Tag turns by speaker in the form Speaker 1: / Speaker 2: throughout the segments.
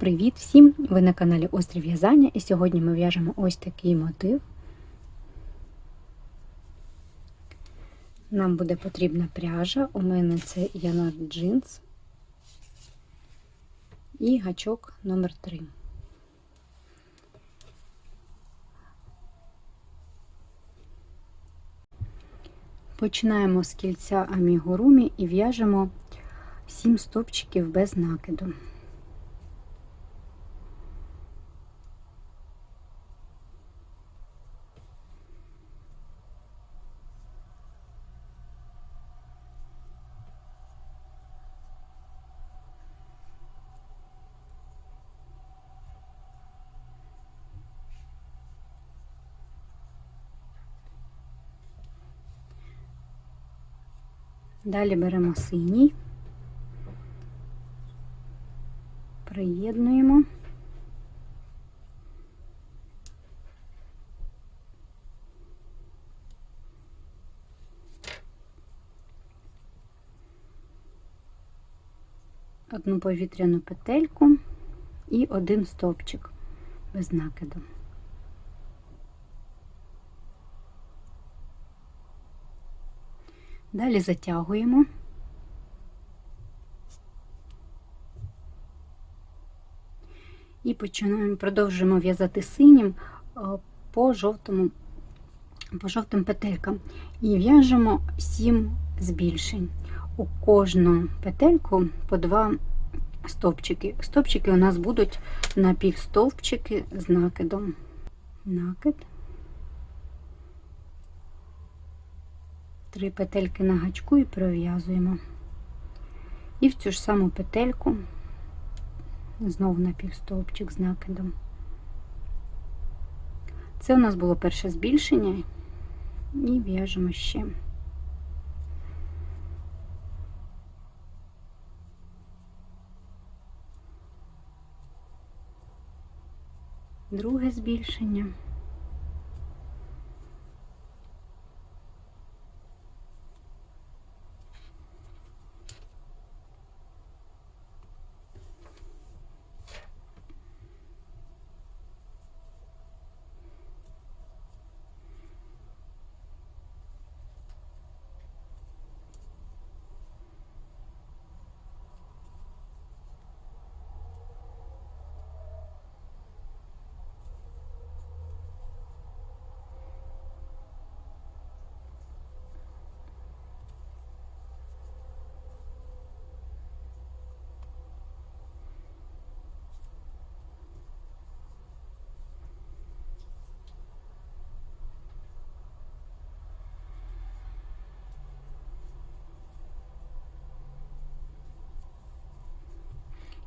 Speaker 1: Привіт всім! Ви на каналі Острів В'язання і сьогодні ми в'яжемо ось такий мотив. Нам буде потрібна пряжа. У мене це Янар джинс і гачок номер 3 Починаємо з кільця амігурумі і в'яжемо 7 стопчиків без накиду. Далі беремо синій, приєднуємо. Одну повітряну петельку і один стовпчик без накиду. Далі затягуємо. І починаємо, продовжуємо в'язати синім е, по жовтому, по жовтим петелькам. І в'яжемо 7 збільшень. У кожну петельку по 2 стовпчики. Стовпчики у нас будуть на півстовпчики з накидом. Накид. Три петельки на гачку і пров'язуємо. І в цю ж саму петельку, знову на півстовпчик з накидом. Це у нас було перше збільшення, і в'яжемо ще. Друге збільшення.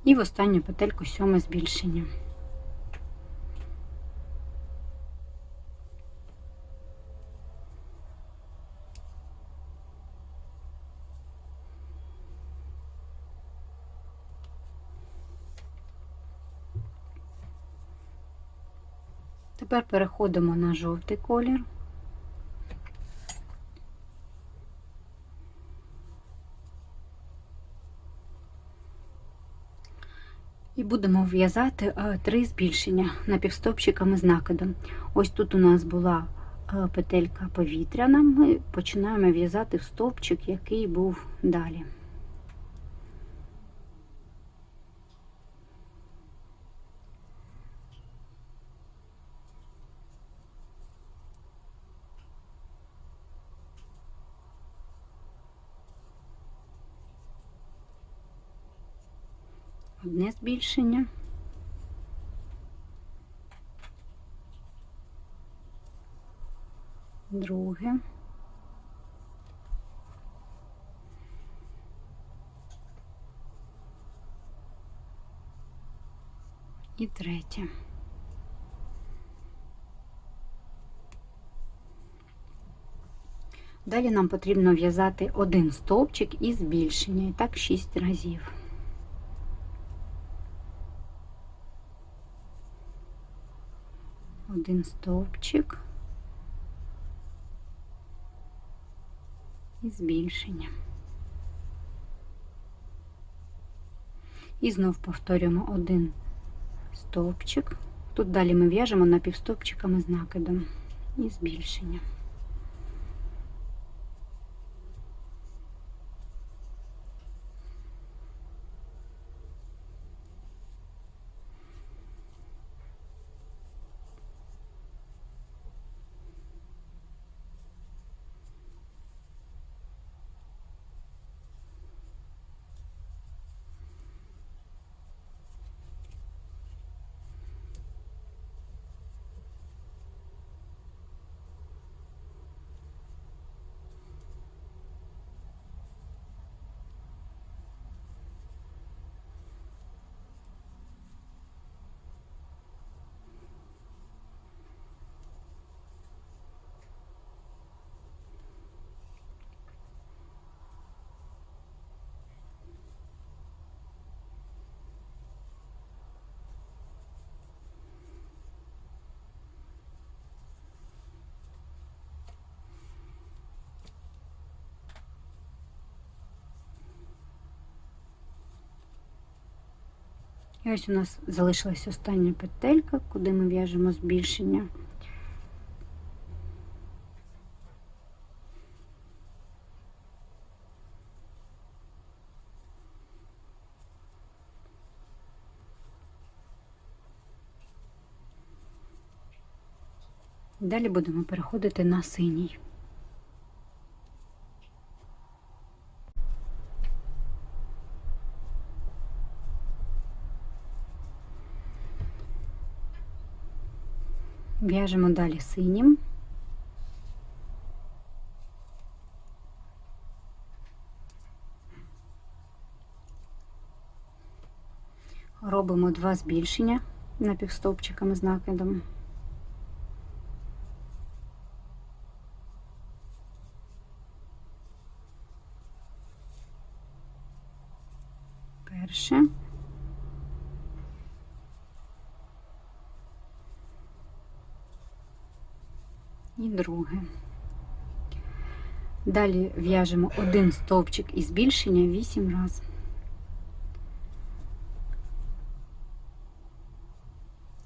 Speaker 1: і в останню петельку сьоме збільшення. Тепер переходимо на жовтий колір. І будемо в'язати е, три збільшення напівстопчиками з накидом. Ось тут у нас була е, петелька повітряна, ми починаємо в'язати в стовпчик, який був далі. одне збільшення. Друге. І третє. Далі нам потрібно в'язати один стовпчик і збільшення, і так 6 разів. один стовпчик і збільшення. І знов повторюємо один стовпчик. Тут далі ми в'яжемо на з накидом і збільшення. І ось у нас залишилася остання петелька, куди ми в'яжемо збільшення. Далі будемо переходити на синій. В'яжемо далі синім. Робимо два збільшення напівстовпчиками з накидом. і друге. Далі в'яжемо один стовпчик і збільшення 8 разів.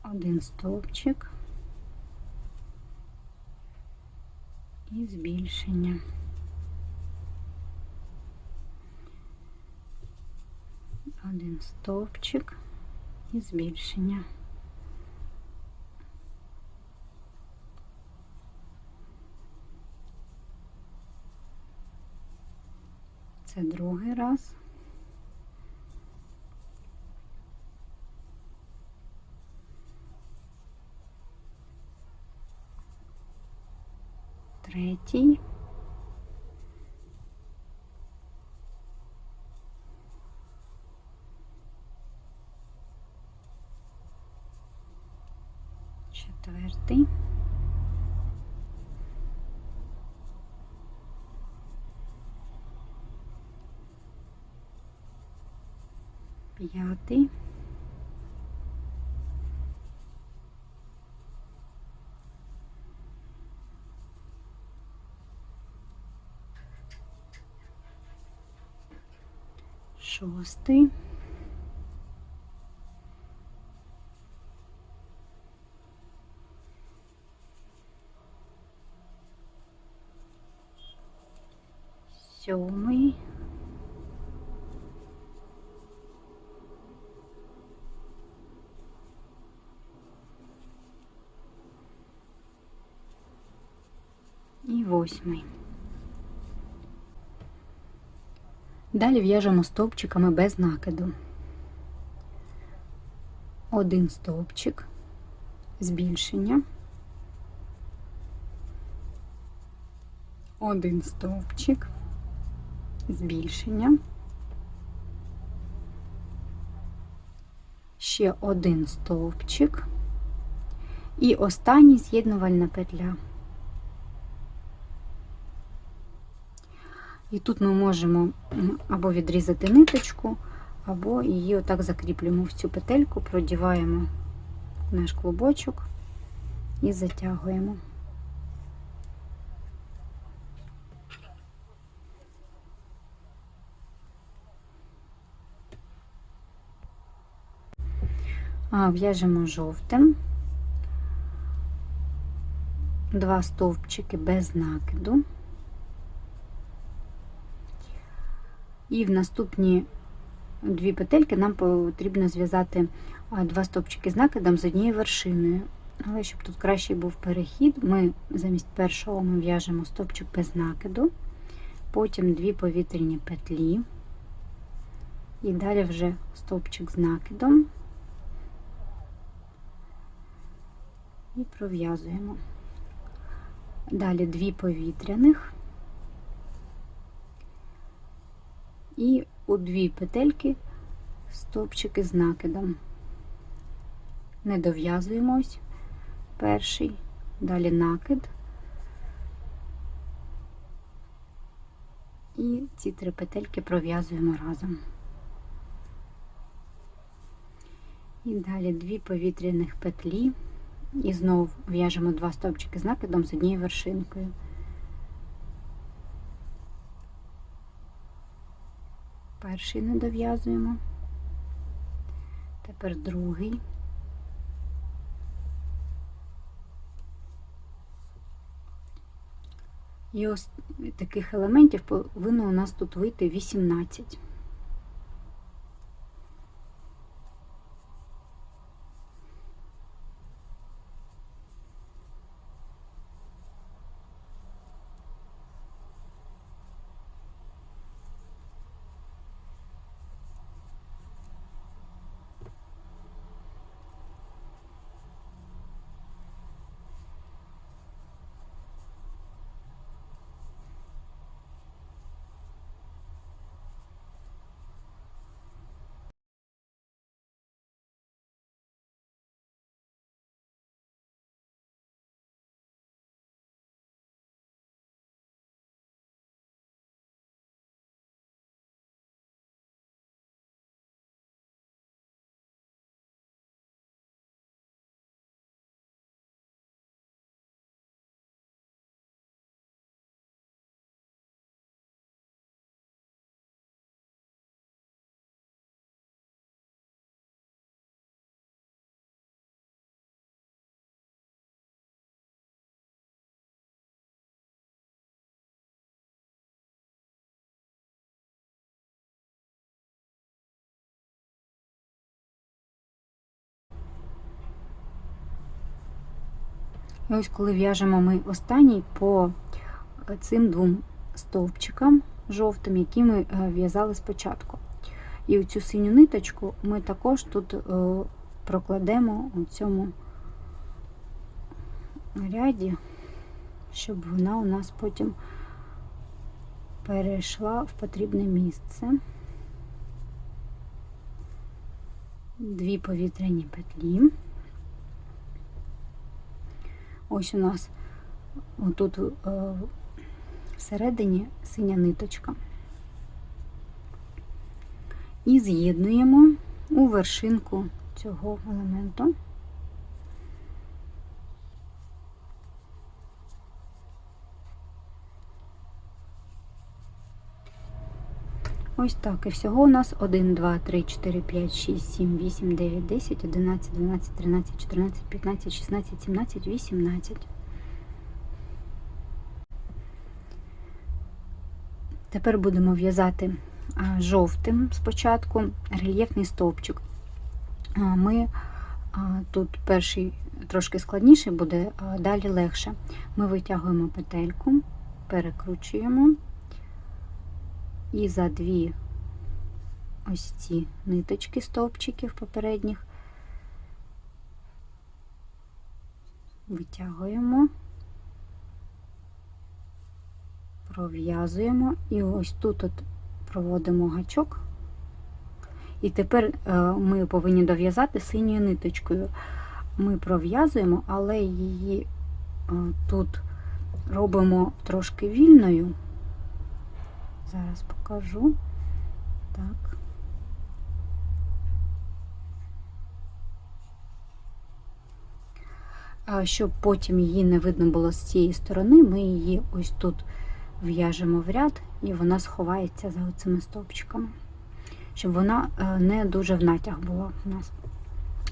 Speaker 1: Один стовпчик і збільшення. Один стовпчик і збільшення. це другий раз. Третій. Четвертий. п'ятий. Шостий. 8. Далі в'яжемо стовпчиками без накиду. Один стовпчик, збільшення. Один стовпчик, збільшення. Ще один стовпчик і останній з'єднувальна петля. І тут ми можемо або відрізати ниточку, або її отак закріплюємо в цю петельку, продіваємо наш клубочок і затягуємо. А, В'яжемо жовтим, два стовпчики без накиду. І в наступні дві петельки нам потрібно зв'язати два стопчики з накидом з однією вершиною. Але щоб тут кращий був перехід, ми замість першого ми в'яжемо стопчик без накиду, потім дві повітряні петлі, і далі вже стопчик з накидом і пров'язуємо. Далі дві повітряних. і у дві петельки стовпчики з накидом. Не дов'язуємось. Перший, далі накид. І ці три петельки пров'язуємо разом. І далі дві повітряних петлі. І знову в'яжемо два стовпчики з накидом з однією вершинкою. Перший не дов'язуємо. Тепер другий. І ось таких елементів повинно у нас тут вийти 18. І ось коли в'яжемо ми останній по е, цим двом стовпчикам жовтим, які ми е, в'язали спочатку. І оцю синю ниточку ми також тут е, прокладемо у цьому ряді, щоб вона у нас потім перейшла в потрібне місце. Дві повітряні петлі. Ось у нас отут е, всередині синя ниточка. І з'єднуємо у вершинку цього елементу. Ось так. І всього у нас 1, 2, 3, 4, 5, 6, 7, 8, 9, 10, 11, 12, 13, 14, 15, 16, 17, 18. Тепер будемо в'язати жовтим спочатку рельєфний стовпчик. Ми тут перший трошки складніший буде, далі легше. Ми витягуємо петельку, перекручуємо і за дві ось ці ниточки стовпчиків попередніх витягуємо, пров'язуємо і ось тут от проводимо гачок. І тепер е, ми повинні дов'язати синьою ниточкою. Ми пров'язуємо, але її е, тут робимо трошки вільною. Зараз покажу. Так. А щоб потім її не видно було з цієї сторони, ми її ось тут в'яжемо в ряд, і вона сховається за оцими стовпчиками, щоб вона е, не дуже в натяг була у нас.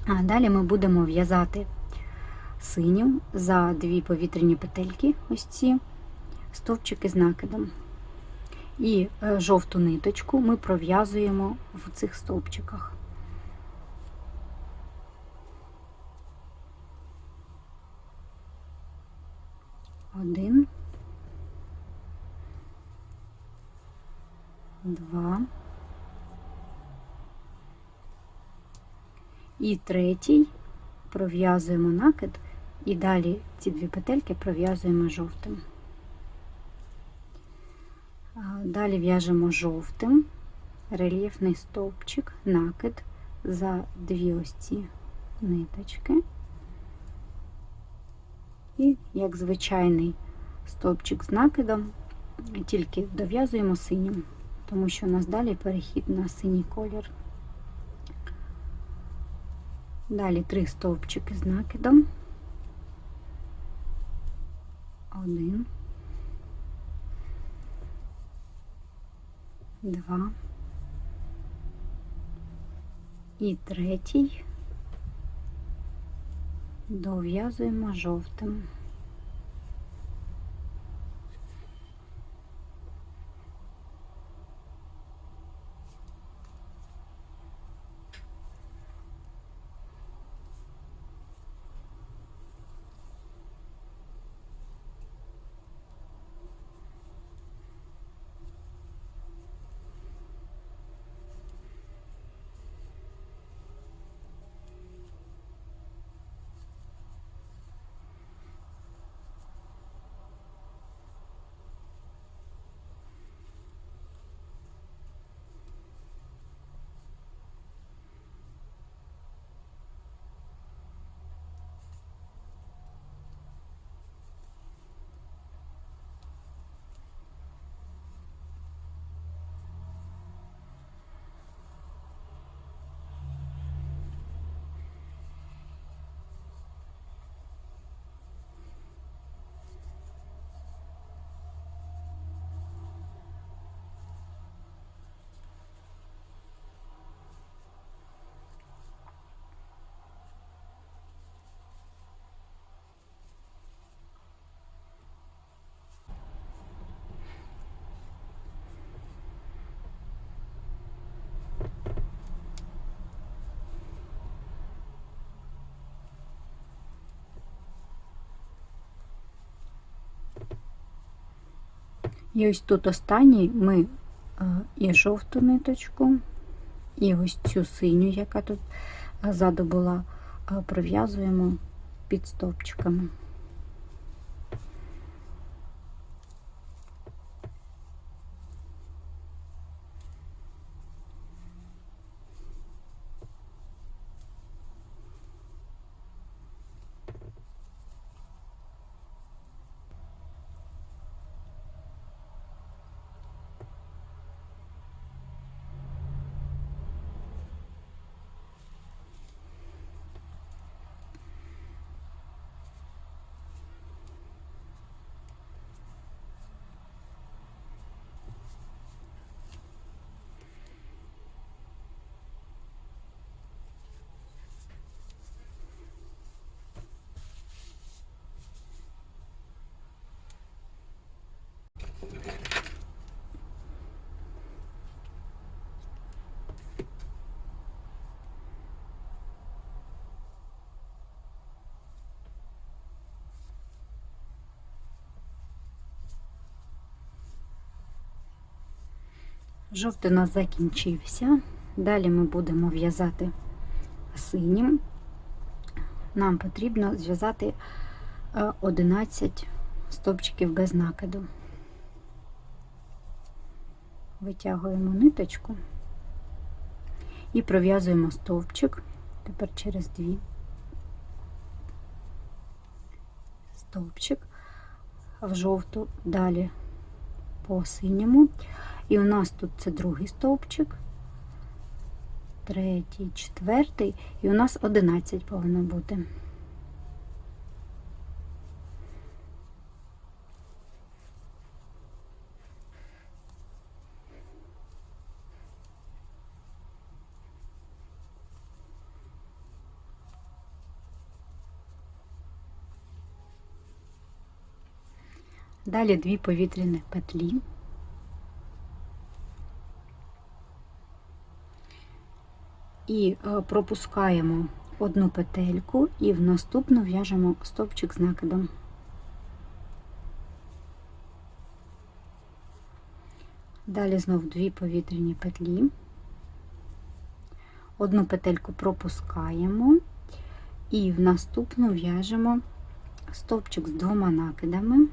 Speaker 1: А далі ми будемо в'язати синім за дві повітряні петельки, ось ці стовпчики з накидом. І е, жовту ниточку ми пров'язуємо в цих стовпчиках. Один. Два. І третій пров'язуємо накид, і далі ці дві петельки пров'язуємо жовтим. Далі в'яжемо жовтим рельєфний стовпчик, накид за дві ось ці ниточки. І, як звичайний стовпчик з накидом, тільки дов'язуємо синім, тому що у нас далі перехід на синій колір. Далі три стовпчики з накидом. Один. два. І третій дов'язуємо жовтим. І ось тут останній ми е, і жовту ниточку, і ось цю синю, яка тут е, ззаду була, е, прив'язуємо під стопчиками. Жовтий у нас закінчився. Далі ми будемо в'язати синім. Нам потрібно зв'язати 11 е, стовпчиків без накиду. Витягуємо ниточку і пров'язуємо стовпчик, тепер через дві. Стовпчик в жовту, далі по синьому. І у нас тут це другий стовпчик, третій, четвертий, і у нас 11 повинно бути. Далі дві повітряні петлі. і е, пропускаємо одну петельку і в наступну в'яжемо стовпчик з накидом. Далі знов дві повітряні петлі, одну петельку пропускаємо і в наступну в'яжемо стовпчик з двома накидами.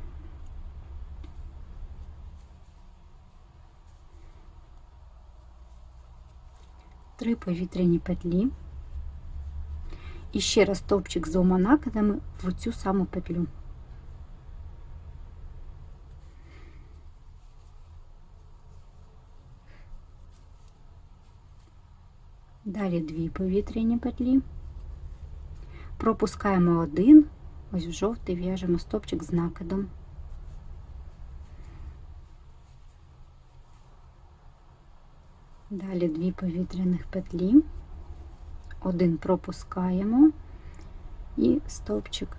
Speaker 1: 3 повітряні петлі. І ще раз стовпчик з двома накидами в цю саму петлю. Далі дві повітряні петлі. Пропускаємо один, ось в жовтий в'яжемо стопчик з накидом. Далі дві повітряних петлі, один пропускаємо і стовпчик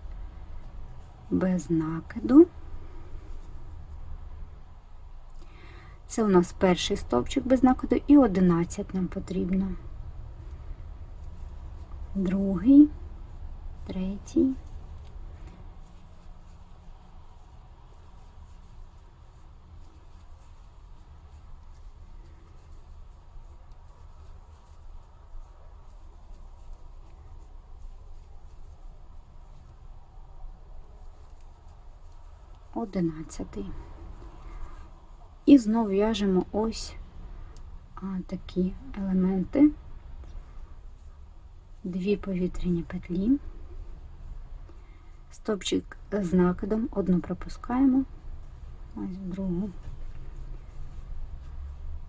Speaker 1: без накиду. Це у нас перший стовпчик без накиду і 11 нам потрібно. Другий, третій, 11. І знову в'яжемо ось такі елементи, дві повітряні петлі, стопчик з накидом, одну пропускаємо, ось другу,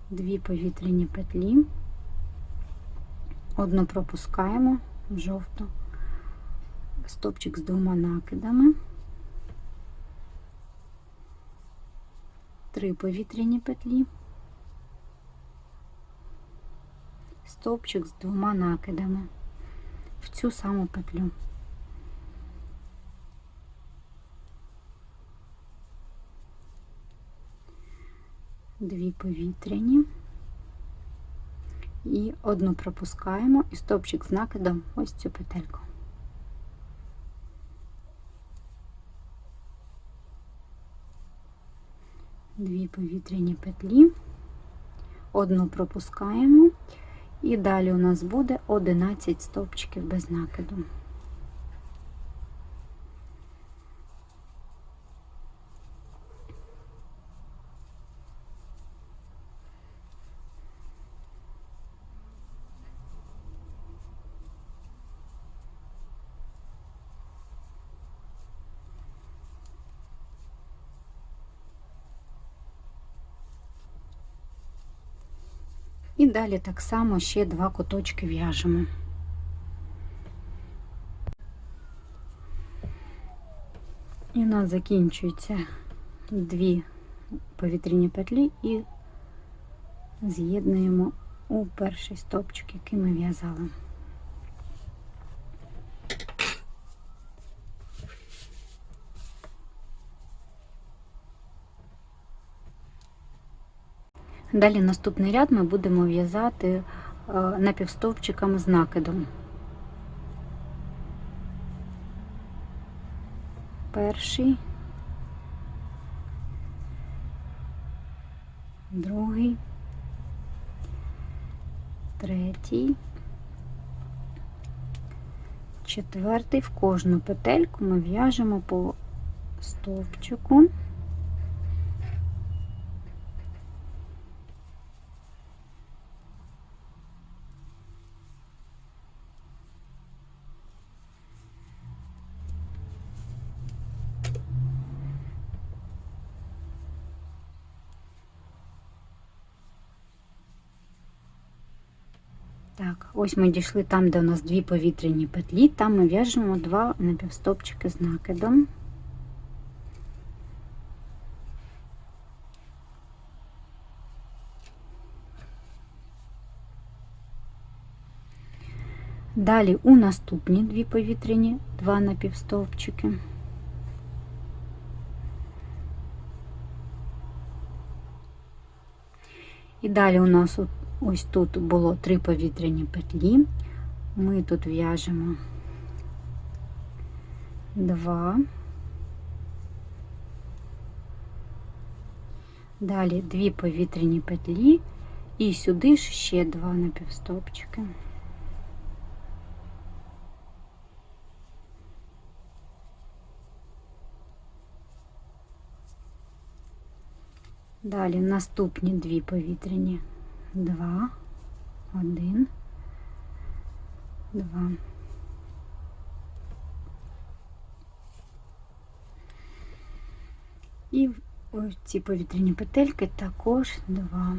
Speaker 1: дві повітряні петлі, одну пропускаємо в жовту, стопчик з двома накидами. 3 повітряні петлі, стовпчик з двома накидами в цю саму петлю. Дві повітряні і одну пропускаємо і стовпчик з накидом ось цю петельку. дві повітряні петлі, одну пропускаємо, і далі у нас буде 11 стовпчиків без накиду. І далі так само ще два куточки в'яжемо. І у нас закінчується дві повітряні петлі і з'єднуємо у перший стовпчик, який ми в'язали. Далі наступний ряд ми будемо в'язати е, напівстовпчиками з накидом. Перший, другий, третій, четвертий. В кожну петельку ми в'яжемо по стовпчику. Ось ми дійшли там, де у нас дві повітряні петлі, там ми в'яжемо два напівстопчики з накидом. Далі у наступні дві повітряні, два напівстовпчики. І далі у нас Ось тут було три повітряні петлі. Ми тут в'яжемо два. Далі дві повітряні петлі і сюди ж ще два напівстопчики. Далі наступні дві повітряні два, один, два. І ось ці повітряні петельки також два.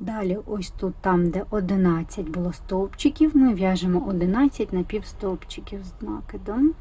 Speaker 1: Далі, ось тут, там, де 11 було стовпчиків, ми в'яжемо 11 на пів стовпчиків з накидом.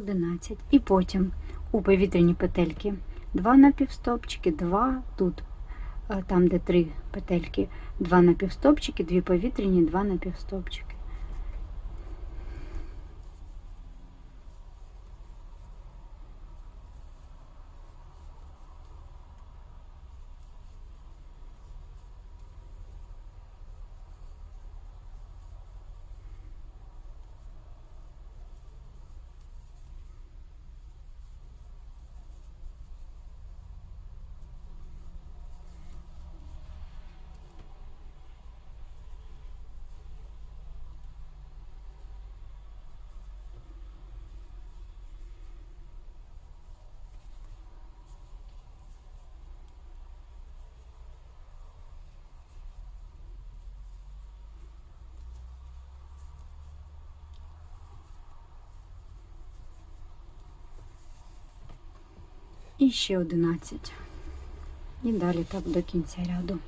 Speaker 1: 11. І потім у повітряні петельки 2 напівстопчики, 2 тут, е, там де 3 петельки, 2 напівстопчики, 2 повітряні, 2 напівстопчики. і ще 11. І далі так до кінця ряду.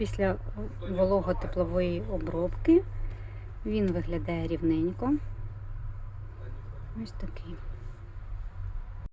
Speaker 1: Після волого-теплової обробки він виглядає рівненько. Ось такий.